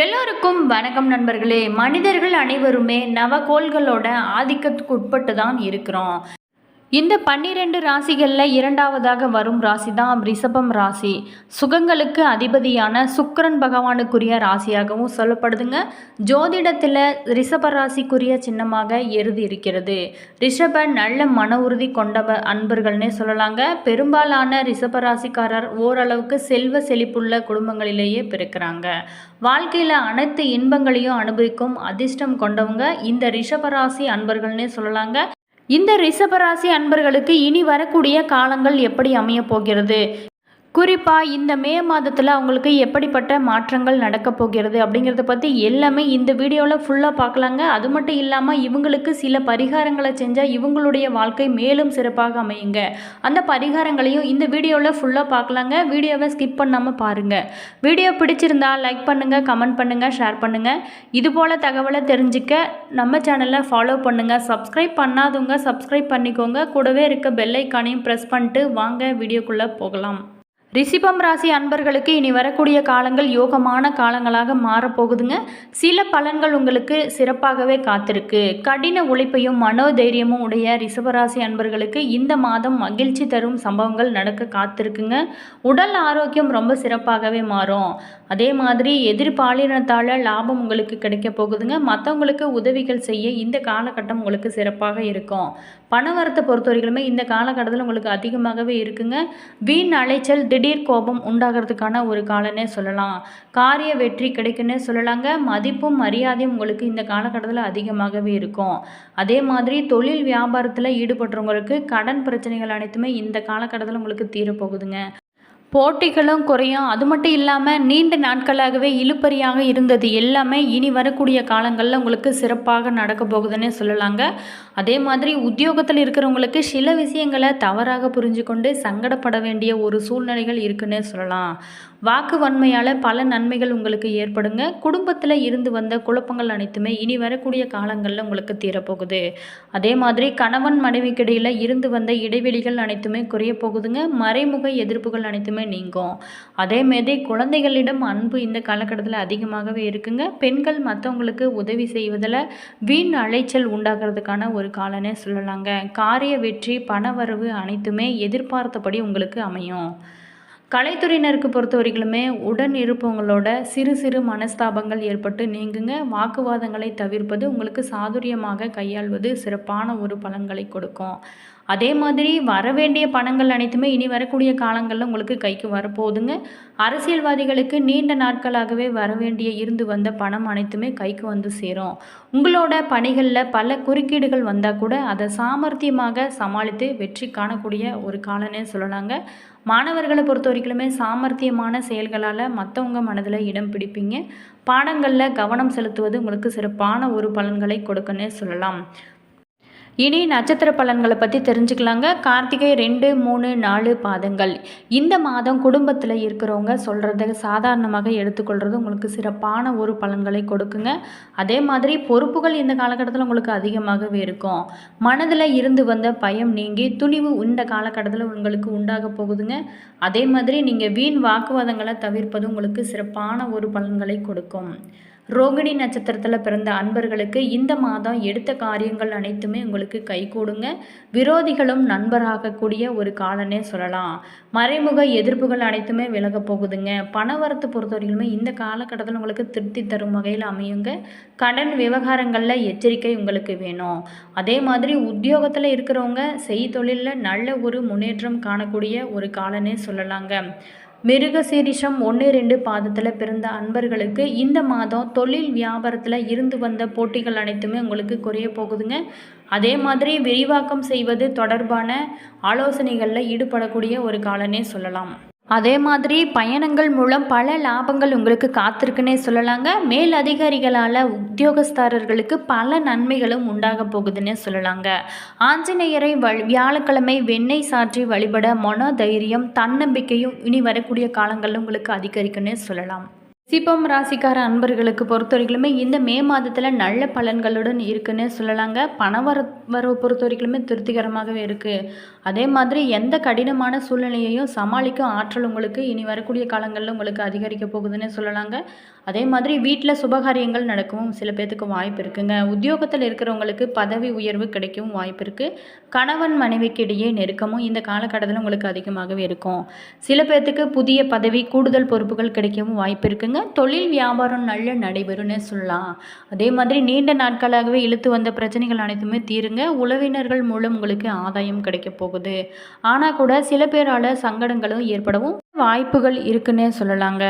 எல்லோருக்கும் வணக்கம் நண்பர்களே. மனிதர்கள் அனைவருமே நவகோள்களோட ஆதிக்கத்துக்கு உட்பட்டு தான் இருக்கிறோம். இந்த பன்னிரெண்டு ராசிகளில் இரண்டாவதாக வரும் ராசி தான் ரிஷபம் ராசி. சுகங்களுக்கு அதிபதியான சுக்கரன் பகவானுக்குரிய ராசியாகவும் சொல்லப்படுதுங்க. ஜோதிடத்தில் ரிஷப ராசிக்குரிய சின்னமாக எருது இருக்கிறது ரிஷப நல்ல மன உறுதி கொண்ட அன்பர்கள்னே சொல்லலாங்க. பெரும்பாலான ரிஷப ராசிக்காரர் ஓரளவுக்கு செல்வ செழிப்புள்ள குடும்பங்களிலேயே பிறக்கிறாங்க. வாழ்க்கையில் அனைத்து இன்பங்களையும் அனுபவிக்கும் அதிர்ஷ்டம் கொண்டவங்க இந்த ரிஷபராசி அன்பர்கள்னே சொல்லலாங்க. இந்த ரிஷபராசி அன்பர்களுக்கு இனி வரக்கூடிய காலங்கள் எப்படி அமையப் போகிறது? குறிப்பாக இந்த மே மாதத்தில் அவங்களுக்கு எப்படிப்பட்ட மாற்றங்கள் நடக்க போகிறது அப்படிங்கிறத பற்றி எல்லாமே இந்த வீடியோவில் ஃபுல்லாக பார்க்கலாங்க. அது மட்டும் இல்லாமல் இவங்களுக்கு சில பரிகாரங்களை செஞ்சால் இவங்களுடைய வாழ்க்கை மேலும் சிறப்பாக அமையுங்க. அந்த பரிகாரங்களையும் இந்த வீடியோவில் ஃபுல்லாக பார்க்கலாங்க. வீடியோவை ஸ்கிப் பண்ணாமல் பாருங்கள் வீடியோ பிடிச்சிருந்தா லைக் பண்ணுங்கள் கமெண்ட் பண்ணுங்கள் ஷேர் பண்ணுங்கள் இது போல் தகவலை தெரிஞ்சுக்க நம்ம சேனலை ஃபாலோ பண்ணுங்கள் சப்ஸ்கிரைப் பண்ணாதவங்க சப்ஸ்கிரைப் பண்ணிக்கோங்க. கூடவே இருக்க பெல் ஐக்கானையும் ப்ரெஸ் பண்ணிட்டு வாங்க. வீடியோக்குள்ளே போகலாம். ரிஷிபம் ராசி அன்பர்களுக்கு இனி வரக்கூடிய காலங்கள் யோகமான காலங்களாக மாறப்போகுதுங்க. சில பலன்கள் உங்களுக்கு சிறப்பாகவே காத்திருக்கு. கடின உழைப்பையும் மனோதைரியமும் உடைய ரிஷபராசி அன்பர்களுக்கு இந்த மாதம் மகிழ்ச்சி தரும் சம்பவங்கள் நடக்க காத்திருக்குங்க. உடல் ஆரோக்கியம் ரொம்ப சிறப்பாகவே மாறும். அதே மாதிரி எதிர்பாலினத்தால் லாபம் உங்களுக்கு கிடைக்க போகுதுங்க. மற்றவங்களுக்கு உதவிகள் செய்ய இந்த காலகட்டம் உங்களுக்கு சிறப்பாக இருக்கும். பணவரத்தை பொறுத்தவரைக்குமே இந்த காலகட்டத்தில் உங்களுக்கு அதிகமாகவே இருக்குங்க. வீண் அலைச்சல் திடீர் கோபம் உண்டாகிறதுக்கான ஒரு காலனே சொல்லலாம். காரிய வெற்றி கிடைக்குன்னே சொல்லலாங்க. மதிப்பும் மரியாதையும் உங்களுக்கு இந்த காலகட்டத்தில் அதிகமாகவே இருக்கும். அதே மாதிரி தொழில் வியாபாரத்தில் ஈடுபடுறவங்களுக்கு கடன் பிரச்சனைகள் அனைத்துமே இந்த காலகட்டத்தில் உங்களுக்கு தீரப்போகுதுங்க. போட்டிகளும் குறையும். அது மட்டும் இல்லாமல் நீண்ட நாட்களாகவே இழுப்பறியாக இருந்தது. எல்லாமே இனி வரக்கூடிய காலங்களில் உங்களுக்கு சிறப்பாக நடக்க போகுதுன்னே சொல்லலாங்க. அதே மாதிரி உத்தியோகத்தில் இருக்கிறவங்களுக்கு சில விஷயங்களை தவறாக புரிஞ்சு கொண்டு சங்கடப்பட வேண்டிய ஒரு சூழ்நிலைகள் இருக்குன்னே சொல்லலாம். வாக்கு வன்மையால் பல நன்மைகள் உங்களுக்கு ஏற்படுங்க. குடும்பத்தில் இருந்து வந்த குழப்பங்கள் அனைத்துமே இனி வரக்கூடிய காலங்களில் உங்களுக்கு தீரப்போகுது. அதே மாதிரி கணவன் மனைவிக்கிடையில் இருந்து வந்த இடைவெளிகள் அனைத்துமே குறைய போகுதுங்க. மறைமுக எதிர்ப்புகள் அனைத்துமே நீங்கும். அதேமாரி குழந்தைகளிடம் அன்பு இந்த காலகட்டத்தில் அதிகமாகவே இருக்குங்க. பெண்கள் மற்றவங்களுக்கு உதவி செய்வதில் வீண் அலைச்சல் உண்டாகிறதுக்கான ஒரு காலனே சொல்லலாங்க. காரிய வெற்றி பணவரவு அனைத்துமே எதிர்பார்த்தபடி உங்களுக்கு அமையும். கலைத்துறையினருக்கு பொறுத்த வரைக்குமே உடன் இருப்பவங்களோட சிறு சிறு மனஸ்தாபங்கள் ஏற்பட்டு நீங்குங்க. வாக்குவாதங்களை தவிர்ப்பது உங்களுக்கு சாதுரியமாக கையாள்வது சிறப்பான ஒரு பலன்களை கொடுக்கும். அதே மாதிரி வர வேண்டிய பணங்கள் அனைத்துமே இனி வரக்கூடிய காலங்களில் உங்களுக்கு கைக்கு வரப்போகுதுங்க. அரசியல்வாதிகளுக்கு நீண்ட நாட்களாகவே வர வேண்டிய இருந்து வந்த பணம் அனைத்துமே கைக்கு வந்து சேரும். உங்களோட பணிகளில் பல குறுக்கீடுகள் வந்தால் கூட அதை சாமர்த்தியமாக சமாளித்து வெற்றி காணக்கூடிய ஒரு காலனே சொல்லலாங்க. மாணவர்களை பொறுத்த வரைக்குமே சாமர்த்தியமான செயல்களால் மற்றவங்க மனதில் இடம் பிடிப்பீங்க. பாடங்களில் கவனம் செலுத்துவது உங்களுக்கு சிறப்பான ஒரு பலன்களை கொடுக்கன்னே சொல்லலாம். இனி நட்சத்திர பலன்களை பற்றி தெரிஞ்சுக்கலாங்க. கார்த்திகை ரெண்டு மூணு நாலு பாதங்கள். இந்த மாதம் குடும்பத்தில் இருக்கிறவங்க சொல்கிறத சாதாரணமாக எடுத்துக்கொள்கிறது உங்களுக்கு சிறப்பான ஒரு பலன்களை கொடுக்குங்க. அதே மாதிரி பொறுப்புகள் இந்த காலகட்டத்தில் உங்களுக்கு அதிகமாகவே இருக்கும். மனதில் இருந்து வந்த பயம் நீங்கி துணிவு இந்த காலகட்டத்தில் உங்களுக்கு உண்டாக போகுதுங்க. அதே மாதிரி நீங்கள் வீண் வாக்குவாதங்களை தவிர்ப்பது உங்களுக்கு சிறப்பான ஒரு பலன்களை கொடுக்கும். ரோகிணி நட்சத்திரத்தில் பிறந்த அன்பர்களுக்கு இந்த மாதம் எடுத்த காரியங்கள் அனைத்துமே உங்களுக்கு கைகூடுங்க விரோதிகளும் நண்பராகக்கூடிய ஒரு காலனே சொல்லலாம். மறைமுக எதிர்ப்புகள் அனைத்துமே விலக போகுதுங்க. பணவரத்து பொறுத்தவரையிலுமே இந்த காலகட்டத்தில் உங்களுக்கு திருப்தி தரும் வகையில் அமையுங்க. கடன் விவகாரங்களில் எச்சரிக்கை உங்களுக்கு வேணும். அதே மாதிரி உத்தியோகத்தில் இருக்கிறவங்க செய்தொழிலில் நல்ல ஒரு முன்னேற்றம் காணக்கூடிய ஒரு காலனே சொல்லலாங்க. மிருகசீரிஷம் ஒன்று ரெண்டு பாதத்தில் பிறந்த அன்பர்களுக்கு இந்த மாதம் தொழில் வியாபாரத்தில் இருந்து வந்த போட்டிகள் அனைத்துமே உங்களுக்கு குறைய போகுதுங்க. அதே மாதிரி விரிவாக்கம் செய்வது தொடர்பான ஆலோசனைகளில் ஈடுபடக்கூடிய ஒரு காலனே சொல்லலாம். அதே மாதிரி பயணங்கள் மூலம் பல லாபங்கள் உங்களுக்கு காத்திருக்குன்னே சொல்லலாங்க. மேல் அதிகாரிகளால் உத்தியோகஸ்தாரர்களுக்கு பல நன்மைகளும் உண்டாக போகுதுன்னே சொல்லலாங்க. ஆஞ்சநேயரை வழி வியாழக்கிழமை வெண்ணெய் சாற்றி வழிபட மனோ தைரியம் தன்னம்பிக்கையும் இனி வரக்கூடிய காலங்களில் உங்களுக்கு அதிகரிக்குன்னே சொல்லலாம். சிப்பம் ராசிக்கார அன்பர்களுக்கு பொறுத்த வரைக்குமே இந்த மே மாதத்தில் நல்ல பலன்களுடன் இருக்குன்னு சொல்லலாங்க. பண வர வரவு பொறுத்த வரைக்குமே திருப்திகரமாகவே இருக்குது அதே மாதிரி எந்த கடினமான சூழ்நிலையையும் சமாளிக்கும் ஆற்றல் உங்களுக்கு இனி வரக்கூடிய காலங்களில் உங்களுக்கு அதிகரிக்க போகுதுன்னு சொல்லலாங்க. அதே மாதிரி வீட்டில் சுபகாரியங்கள் நடக்கவும் சில பேர்த்துக்கு வாய்ப்பு இருக்குங்க. உத்தியோகத்தில் இருக்கிறவங்களுக்கு பதவி உயர்வு கிடைக்கவும் வாய்ப்பு இருக்குது கணவன் மனைவிக்கு இடையே நெருக்கமும் இந்த காலகட்டத்தில் உங்களுக்கு அதிகமாகவே இருக்கும். சில பேர்த்துக்கு புதிய பதவி கூடுதல் பொறுப்புகள் கிடைக்கவும் வாய்ப்பு இருக்குங்க. தொழில் வியாபாரம் நல்ல நடைபெறும்னு சொல்லலாம். அதே மாதிரி நீண்ட நாட்களாகவே இழுத்து வந்த பிரச்சனைகள் அனைத்துமே தீருங்க. உறவினர்கள் மூலம் உங்களுக்கு ஆதாயம் கிடைக்க போகுது. ஆனால் கூட சில பேரால் சங்கடங்களும் ஏற்படவும் வாய்ப்புகள் இருக்குன்னே சொல்லலாங்க.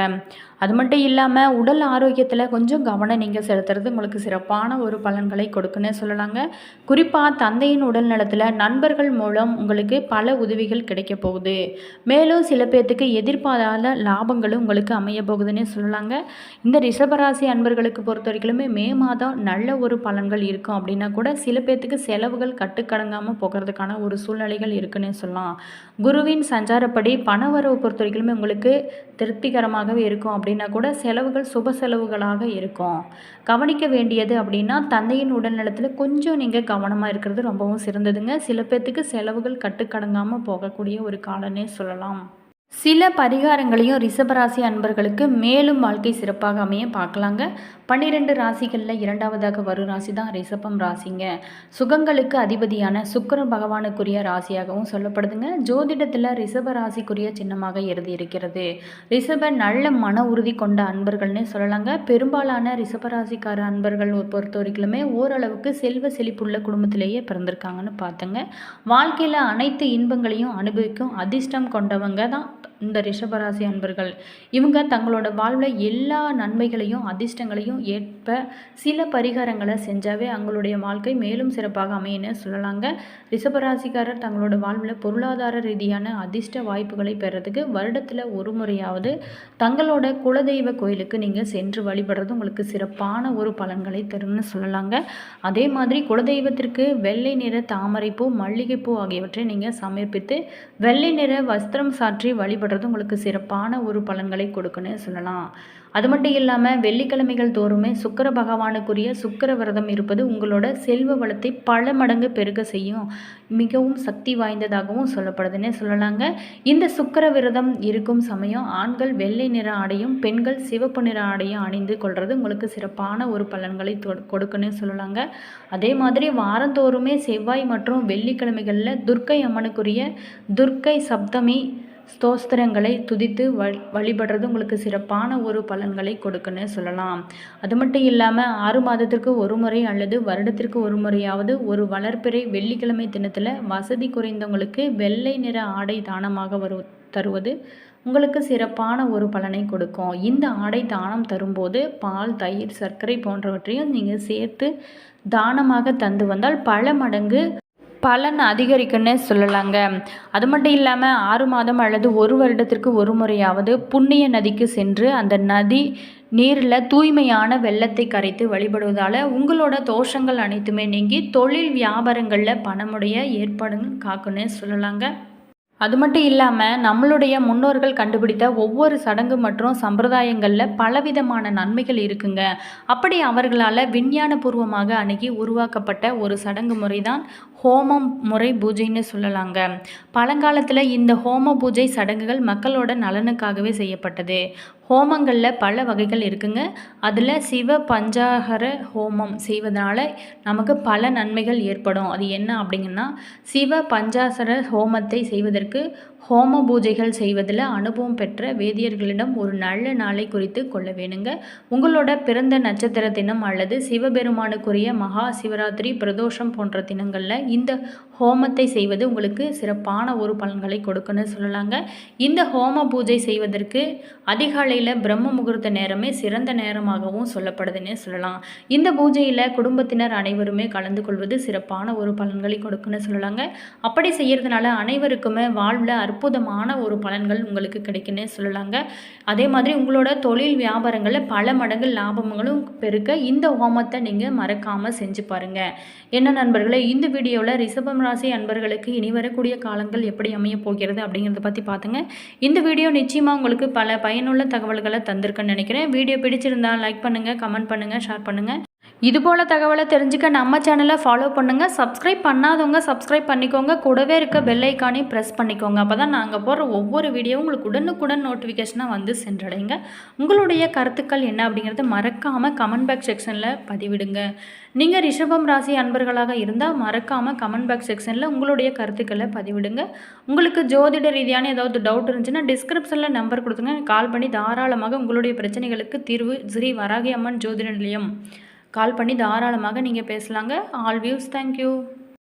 அது மட்டும் இல்லாமல் உடல் ஆரோக்கியத்தில் கொஞ்சம் கவனம் நீங்கள் செலுத்துறது உங்களுக்கு சிறப்பான ஒரு பலன்களை கொடுக்குன்னே சொல்லலாங்க. குறிப்பாக தந்தையின் உடல் நலத்தில் நண்பர்கள் மூலம் உங்களுக்கு பல உதவிகள் கிடைக்க போகுது. மேலும் சில பேர்த்துக்கு எதிர்பாராத லாபங்களும் உங்களுக்கு அமைய போகுதுன்னே சொல்லலாங்க. இந்த ரிஷபராசி அன்பர்களுக்கு பொறுத்த வரைக்குமே மே மாதம் நல்ல ஒரு பலன்கள் இருக்கும் அப்படின்னா கூட சில பேர்த்துக்கு செலவுகள் கட்டுக்கடங்காமல் போகிறதுக்கான ஒரு சூழ்நிலைகள் இருக்குன்னே சொல்லலாம். குருவின் சஞ்சாரப்படி பணவரவு பொறுத்த வரைக்குமே உங்களுக்கு திருப்திகரமாகவே இருக்கும் அப்படின்னா கூட செலவுகள் சுப செலவுகளாக இருக்கும். கவனிக்க வேண்டியது அப்படின்னா தந்தையின் உடல்நலத்தில் கொஞ்சம் நீங்கள் கவனமாக இருக்கிறது ரொம்பவும் சிறந்ததுங்க. சில பேர்த்துக்கு செலவுகள் கட்டுக்கடங்காமல் போகக்கூடிய ஒரு காலனே சொல்லலாம். சில பரிகாரங்களையும் ரிஷபராசி அன்பர்களுக்கு மேலும் வாழ்க்கை சிறப்பாக அமைய பார்க்கலாங்க. பன்னிரெண்டு ராசிகளில் இரண்டாவதாக வரும் ராசி தான் ரிஷபம் ராசிங்க. சுகங்களுக்கு அதிபதியான சுக்கர பகவானுக்குரிய ராசியாகவும் சொல்லப்படுதுங்க. ஜோதிடத்தில் ரிஷப ராசிக்குரிய சின்னமாக எழுதி இருக்கிறது ரிஷப நல்ல மன உறுதி கொண்ட அன்பர்கள்னு சொல்லலாங்க. பெரும்பாலான ரிஷபராசிக்கார அன்பர்கள் பொறுத்த வரைக்குமே ஓரளவுக்கு செல்வ செழிப்புள்ள குடும்பத்திலேயே பிறந்திருக்காங்கன்னு பார்த்தங்க. வாழ்க்கையில் அனைத்து இன்பங்களையும் அனுபவிக்கும் அதிர்ஷ்டம் கொண்டவங்க தான் இந்த ரிஷபராசி அன்பர்கள். இவங்க தங்களோட வாழ்வில் எல்லா நன்மைகளையும் அதிர்ஷ்டங்களையும் ஏற்ப சில பரிகாரங்களை செஞ்சாவே அவங்களுடைய வாழ்க்கை மேலும் சிறப்பாக அமையன்னு சொல்லலாங்க. ரிஷபராசிக்காரர் தங்களோட வாழ்வில் பொருளாதார ரீதியான அதிர்ஷ்ட வாய்ப்புகளை பெறதுக்கு வருடத்தில் ஒரு முறையாவது தங்களோட குலதெய்வ கோயிலுக்கு நீங்கள் சென்று வழிபடுறது உங்களுக்கு சிறப்பான ஒரு பலன்களை தரும்னு சொல்லலாங்க. அதே மாதிரி குலதெய்வத்திற்கு வெள்ளை நிற தாமரைப்பூ மல்லிகைப்பூ ஆகியவற்றை நீங்கள் சமர்ப்பித்து வெள்ளை நிற வஸ்திரம் சாற்றி வழிபடுறது உங்களுக்கு சிறப்பான ஒரு பலன்களை கொடுக்குன்னு சொல்லலாம். அது மட்டும் இல்லாமல் வெள்ளிக்கிழமைகள் தோறுமே சுக்கர பகவானுக்குரிய சுக்கர விரதம் இருப்பது உங்களோட செல்வ வளத்தை பல மடங்கு பெருக செய்யும். மிகவும் சக்தி வாய்ந்ததாகவும் சொல்லப்படுதுன்னே சொல்லலாங்க. இந்த சுக்கர விரதம் இருக்கும் சமயம் ஆண்கள் வெள்ளை நிற ஆடையும் பெண்கள் சிவப்பு நிற ஆடையும் அணிந்து கொள்வது உங்களுக்கு சிறப்பான ஒரு பலன்களை கொடுக்குன்னு சொல்லலாங்க. அதே மாதிரி வாரந்தோறுமே செவ்வாய் மற்றும் வெள்ளிக்கிழமைகளில் துர்க்கை அம்மனுக்குரிய துர்க்கை சப்தமி ஸ்தோஸ்திரங்களை துதித்து வழி வழிபடுறது உங்களுக்கு சிறப்பான ஒரு பலன்களை கொடுக்குன்னு சொல்லலாம். அது மட்டும் இல்லாமல் ஆறு மாதத்திற்கு ஒரு முறை அல்லது வருடத்திற்கு ஒரு முறையாவது ஒரு வளர்ப்பிறை வெள்ளிக்கிழமை தினத்தில் வசதி குறைந்தவங்களுக்கு வெள்ளை நிற ஆடை தானமாக வரு தருவது உங்களுக்கு சிறப்பான ஒரு பலனை கொடுக்கும். இந்த ஆடை தானம் தரும்போது பால் தயிர் சர்க்கரை போன்றவற்றையும் நீங்கள் சேர்த்து தானமாக தந்து வந்தால் பல மடங்கு பலன் அதிகரிக்குன்னு சொல்லலாங்க. அது மட்டும் இல்லாமல் ஆறு மாதம் அல்லது ஒரு வருடத்திற்கு ஒரு முறையாவது புண்ணிய நதிக்கு சென்று அந்த நதி நீரில் தூய்மையான வெள்ளத்தை கரைத்து வழிபடுவதால் உங்களோட தோஷங்கள் அனைத்துமே நீங்கி தொழில் வியாபாரங்களில் பணமுடைய ஏற்பாடுங்க காக்குன்னு சொல்லலாங்க. அது மட்டும் இல்லாமல் நம்மளுடைய முன்னோர்கள் கண்டுபிடித்த ஒவ்வொரு சடங்கு மற்றும் சம்பிரதாயங்களில் பலவிதமான நன்மைகள் இருக்குங்க. அப்படி அவர்களால் விஞ்ஞானபூர்வமாக அணுகி உருவாக்கப்பட்ட ஒரு சடங்கு முறை தான் ஹோமம் முறை பூஜைன்னு சொல்லலாங்க. பழங்காலத்தில் இந்த ஹோம பூஜை சடங்குகள் மக்களோட நலனுக்காகவே செய்யப்பட்டது. ஹோமங்களில் பல வகைகள் இருக்குங்க. அதில் சிவ பஞ்சாகர ஹோமம் செய்வதனால நமக்கு பல நன்மைகள் ஏற்படும். அது என்ன அப்படிங்கன்னா சிவ பஞ்சாசர ஹோமத்தை செய்வதற்கு ஹோம பூஜைகள் செய்வதில் அனுபவம் பெற்ற வேதியர்களிடம் ஒரு நல்ல நாளை குறித்து கொள்ள வேணுங்க. உங்களோட பிறந்த நட்சத்திர தினம் அல்லது சிவபெருமானுக்குரிய மகா சிவராத்திரி பிரதோஷம் போன்ற தினங்களில் இந்த ஹோமத்தை செய்வது உங்களுக்கு சிறப்பான ஒரு பலன்களை கொடுக்குன்னு சொல்லலாங்க. இந்த ஹோம பூஜை செய்வதற்கு அதிகாலையில் பிரம்ம முகூர்த்த நேரமே சிறந்த நேரமாகவும் சொல்லப்படுதுன்னு சொல்லலாம். இந்த பூஜையில் குடும்பத்தினர் அனைவருமே கலந்து கொள்வது சிறப்பான ஒரு பலன்களை கொடுக்குன்னு சொல்லலாங்க. அப்படி செய்கிறதுனால அனைவருக்குமே வாழ்வில் அற்புதமான ஒரு பலன்கள் உங்களுக்கு கிடைக்குன்னு சொல்லலாங்க. அதே மாதிரி உங்களோட தொழில் வியாபாரங்களில் பல மடங்கு லாபங்களும் பெருக்க இந்த ஹோமத்தை நீங்கள் மறக்காமல் செஞ்சு பாருங்கள் என்ன நண்பர்களே இந்த வீடியோவில் ரிஷபம் ராசி அன்பர்களுக்கு இனி வரக்கூடிய காலங்கள் எப்படி அமைய போகிறது அப்படிங்கிறத பற்றி பார்த்துங்க இந்த வீடியோ நிச்சயமாக உங்களுக்கு பல பயனுள்ள தகவல்களை தந்திருக்குன்னு நினைக்கிறேன். வீடியோ பிடிச்சிருந்தால் லைக் பண்ணுங்கள் கமெண்ட் பண்ணுங்கள் ஷேர் பண்ணுங்கள் இதுபோல் தகவலை தெரிஞ்சுக்க நம்ம சேனலை ஃபாலோ பண்ணுங்கள் சப்ஸ்கிரைப் பண்ணாதவங்க சப்ஸ்கிரைப் பண்ணிக்கோங்க. கூடவே இருக்க பெல் ஐக்கானையும் ப்ரெஸ் பண்ணிக்கோங்க. அப்போ தான் நாங்கள் போடுற ஒவ்வொரு வீடியோவும் உங்களுக்கு உடனுக்குடன் நோட்டிஃபிகேஷனாக வந்து சென்றடைங்க. உங்களுடைய கருத்துக்கள் என்ன அப்படிங்கிறத மறக்காமல் கமெண்ட் பாக்ஸ் செக்ஷனில் பதிவிடுங்க. நீங்கள் ரிஷபம் ராசி அன்பர்களாக இருந்தால் மறக்காமல் கமெண்ட் பாக்ஸ் செக்ஷனில் உங்களுடைய கருத்துக்களை பதிவிடுங்க. உங்களுக்கு ஜோதிட ரீதியான ஏதாவது டவுட் இருந்துச்சுன்னா டிஸ்கிரிப்ஷனில் நம்பர் கொடுத்துங்க கால் பண்ணி தாராளமாக உங்களுடைய பிரச்சனைகளுக்கு தீர்வு ஸ்ரீ வராகி அம்மன் ஜோதிட நிலையம் கால் பண்ணி தாராளமாக நீங்கள் பேசலாங்க. All views thank you